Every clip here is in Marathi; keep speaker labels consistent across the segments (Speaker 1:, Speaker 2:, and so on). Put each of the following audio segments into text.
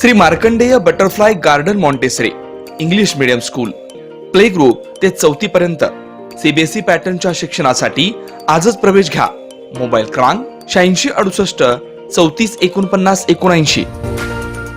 Speaker 1: Shri Markandeya butterfly garden Montessori English medium school. Play group ते चौथी पर्यंत. सीबीएसई पॅटर्नच्या शिक्षणासाठी आजच प्रवेश घ्या. मोबाईल क्रमांक शहाऐंशी अडुसष्ट चौतीस एकोणपन्नास एकोणऐंशी.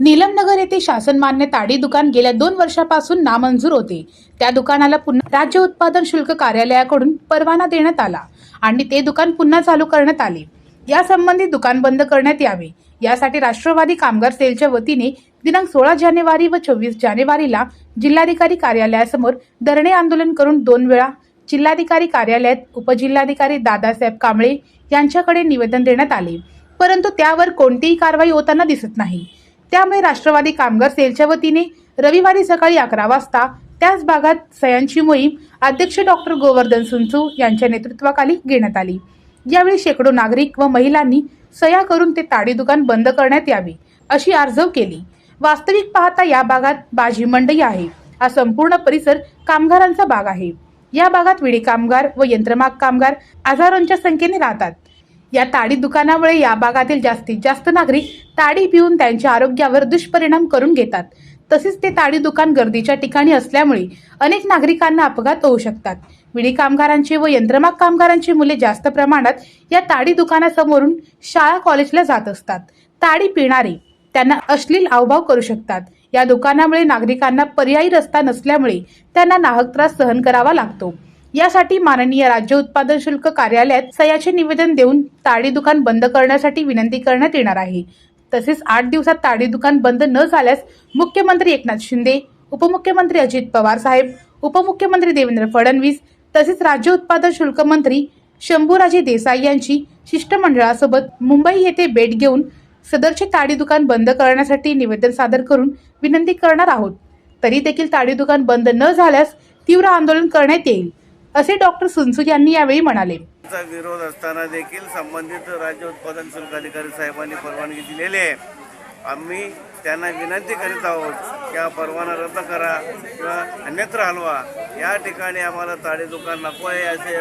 Speaker 2: नीलमनगर येथे शासन मान्य ताडी दुकान गेल्या दोन वर्षापासून नामंजूर होते. त्या दुकानाला पुन्हा राज्य उत्पादन शुल्क कार्यालयाकडून परवाना देण्यात आला आणि ते दुकान पुन्हा चालू करण्यात आले. यासंबंधी दुकान बंद करण्यात यावे. यासाठी राष्ट्रवादी कामगार सेलच्या वतीने दिनांक सोळा जानेवारी व चोवीस जानेवारीला जिल्हाधिकारी कार्यालयासमोर धरणे आंदोलन करून दोन वेळा जिल्हाधिकारी कार्यालयात उपजिल्हाधिकारी दादासाहेब कांबळे यांच्याकडे निवेदन देण्यात आले. परंतु त्यावर कोणतीही कारवाई होताना दिसत नाही. त्यामुळे राष्ट्रवादी कामगार सेलच्या वतीने रविवारी सकाळी अकरा वाजता त्याच भागात सयांची मोहीम अध्यक्ष डॉक्टर गोवर्धन सुंचू यांच्या नेतृत्वाखाली घेण्यात आली. यावेळी शेकडो नागरिक व महिलांनी सया करून ते ताडी दुकान बंद करण्यात यावे अशी आर्जव केली. वास्तविक पाहता या भागात बाजी मंडई आहे. हा संपूर्ण परिसर कामगारांचा भाग आहे. या भागात विडी कामगार व यंत्रमाग कामगार हजारोंच्या संख्येने राहतात. या ताडी दुकानामुळे या भागातील जास्तीत जास्त नागरिक ताडी पिऊन त्यांच्या आरोग्यावर दुष्परिणाम करून घेतात. तसेच ते ताडी दुकान गर्दीच्या ठिकाणी असल्यामुळे अनेक नागरिकांना अपघात होऊ शकतात. विडी कामगारांची व यंत्रमाग कामगारांची मुले जास्त प्रमाणात या ताडी दुकानासमोरून शाळा कॉलेजला जात असतात. ताडी पिणारे त्यांना अश्लील हावभाव करू शकतात. या दुकानामुळे नागरिकांना पर्यायी रस्ता नसल्यामुळे त्यांना नाहक त्रास सहन करावा लागतो. यासाठी माननीय राज्य उत्पादन शुल्क कार्यालयात सयाचे निवेदन देऊन ताडी दुकान बंद करण्यासाठी विनंती करण्यात येणार आहे. तसेच आठ दिवसात ताडी दुकान बंद न झाल्यास मुख्यमंत्री एकनाथ शिंदे उपमुख्यमंत्री अजित पवार साहेब उपमुख्यमंत्री देवेंद्र फडणवीस तसेच राज्य उत्पादन शुल्क मंत्री शंभूराजे देसाई यांची शिष्टमंडळासोबत मुंबई येथे भेट घेऊन सदरचे ताडी दुकान बंद करण्यासाठी निवेदन सादर करून विनंती करणार आहोत. तरी देखील ताडी दुकान बंद न झाल्यास तीव्र आंदोलन करण्यात येईल. असे डॉक्टर सुनसू यांनी यावेळी म्हणाले.
Speaker 3: विरोध असताना देखील संबंधित राज्य उत्पादन शुल्क अधिकारी साहेबांनी परवानगी दिलेली आहे. आम्ही त्यांना विनंती करीत आहोत की हा परवाना रद्द करा किंवा अन्यत्र हलवा. या ठिकाणी आम्हाला ताडे दुकान नको आहे असे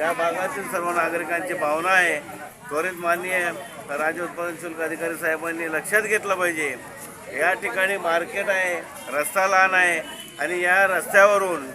Speaker 3: या भागातील सर्व नागरिकांची भावना आहे. त्वरित माननीय राज्य उत्पादन शुल्क अधिकारी साहेबांनी लक्षात घेतलं पाहिजे. या ठिकाणी मार्केट आहे रस्ता लहान आहे आणि या रस्त्यावरून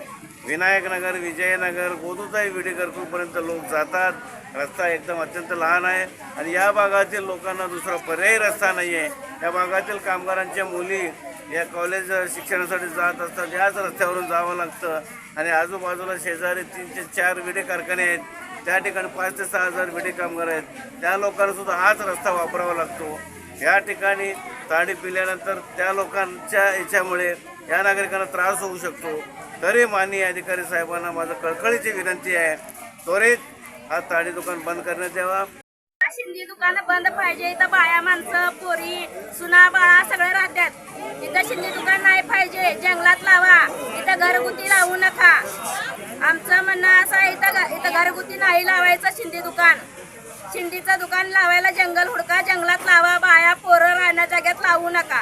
Speaker 3: विनायकनगर विजयनगर गोदुताई विडेकरपूरपर्यंत लोक जातात. रस्ता एकदम अत्यंत लहान आहे. आणि या भागातील लोकांना दुसरा पर्यायी रस्ता नाही आहे या भागातील कामगारांच्या मुली या कॉलेज शिक्षणासाठी जात असतात. याच रस्त्यावरून जावं लागतं. आणि आजूबाजूला शेजारी तीनशे चार विडे कारखाने आहेत. त्या ठिकाणी पाच ते सहा हजार विडे कामगार आहेत. त्या लोकांना सुद्धा हाच रस्ता वापरावा लागतो. या ठिकाणी ताडी पिल्यानंतर त्या लोकांच्या याच्यामुळे या नागरिकांना त्रास होऊ शकतो. तरी माननीय अधिकारी साहेबांना माझं कळकळीची विनंती आहे. त्वरित हा ताडी दुकान बंद करण्यात यावा.
Speaker 4: शिंदी दुकान बंद पाहिजे इथं बाया माणसं पोरी सुना बाळा सगळे राहतात. इथं शिंदी दुकान नाही पाहिजे जंगलात लावा इथं घरगुती लावू नका. आमचं म्हणणं असं आहे इथं इथं घरगुती नाही लावायचं शिंदी दुकान. शिंदीचं दुकान लावायला जंगल हुडका जंगलात लावा बाया पोरं राहण्या जाग्यात लावू नका.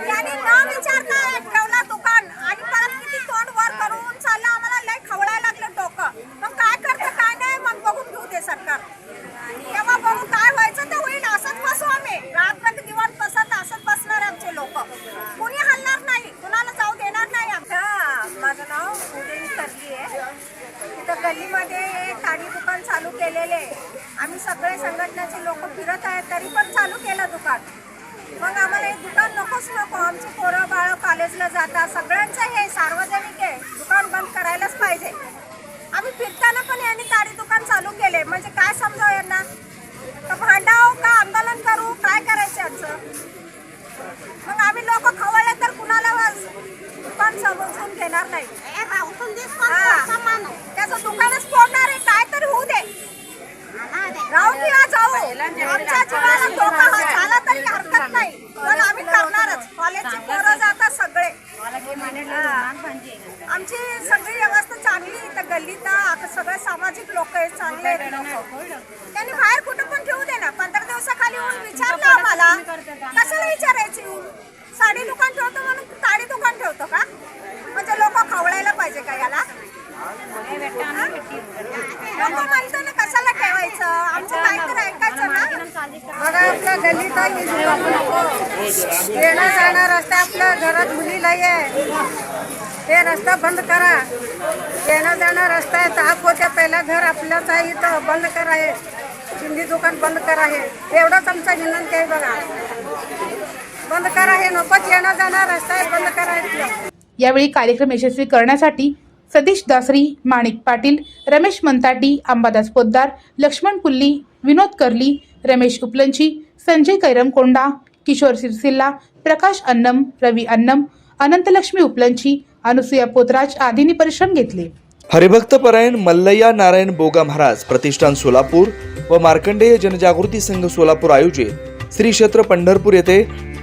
Speaker 5: त्यांनी न विचारता ठेवला दुकान आणि परत किती तोंड वर करून चाललं आम्हाला लय खवळायला लागलं डोकं मग काय करतं काय नाही मग बघून घेऊ दे सरकार तेव्हा बघू काय व्हायचं ते होईल असंच बसू आम्ही रात्र दिवस बसत असंच बसणार आमचे लोक कुणी हलणार नाही कुणाला जाऊ देणार नाही आमच्या माझं नाव उदयी करली आहे तिथं गल्लीमध्ये हे ताडी दुकान चालू केलेले आहे. आम्ही सगळे संघटनेचे लोक फिरत आहेत तरी पण चालू केलं दुकान. मग आम्हाला हे दुकान नकोच नको. आमची पोरं बाळं कॉलेजला जातात. सगळ्यांचं हे सार्वजनिक आहे. दुकान बंद करायलाच पाहिजे. आम्ही फिरताना पण यांनी ताडी दुकान चालू केले. म्हणजे काय समजावं यांना? तर भांडाव का? आंदोलन करू? काय करायचं यांचं? मग आम्ही लोक खवळले तर कुणाला दुकान समजून घेणार नाही हा. त्याचं दुकानच फोडणार आहे काय तरी होऊ दे राहू किंवा जाऊ आमच्या जीवाला धोका हा झाला तरी हरकत नाही पण आम्ही करणारच कॉलेजची पोरं जातात सगळे हा. आमची सगळी व्यवस्था चांगली इथं गल्लीत आता सगळे सामाजिक लोक आहेत चांगले आहेत लोक त्यांनी बाहेर कुठं पण ठेवू दे ना पंधरा दिवसाखाली येऊन विचारलं आम्हाला कशाला विचारायची येऊन साडी दुकान ठेवतो म्हणून साडी दुकान ठेवतो का? म्हणजे लोक खवळायला पाहिजे का याला? लोक म्हणतो ना कशाला ठेवायचं? आमचं काहीतरी ऐकायचं ना. बघा आपल्या गल्लीत आहे येणं जाणं रस्ता आपल्या घरात मुलीला आहे ते रस्ता बंद करा. येणं जाणं रस्ता आहे. ताप होत्या पहिला घर आपल्याच आहे इथं. बंद करा हे. चिंधी दुकान बंद करा हे. एवढंच आमचा विनंती आहे बघा. बंद करा हे नकोच येणं जाणं रस्ता आहे बंद करा इथलं
Speaker 2: यावेळी कार्यक्रम यशस्वी करण्यासाठी सतीश दासरी माणिक पाटील रमेश मंताटी अंबादास पोद्दार लक्ष्मण पुल्ली विनोद कर्ली रमेश उपलंची संजय कैरमकोंडा किशोर सिरसिल्ला प्रकाश अन्नम रवी अन्नम अनंतलक्ष्मी उपलंची अनुसुया पोतराज आदींनी परिश्रम घेतले.
Speaker 1: हरिभक्त परायण मल्लय्या नारायण बोगा महाराज प्रतिष्ठान सोलापूर व मार्कंडेय जनजागृती संघ सोलापूर आयोजित श्री क्षेत्र पंढरपूर येथे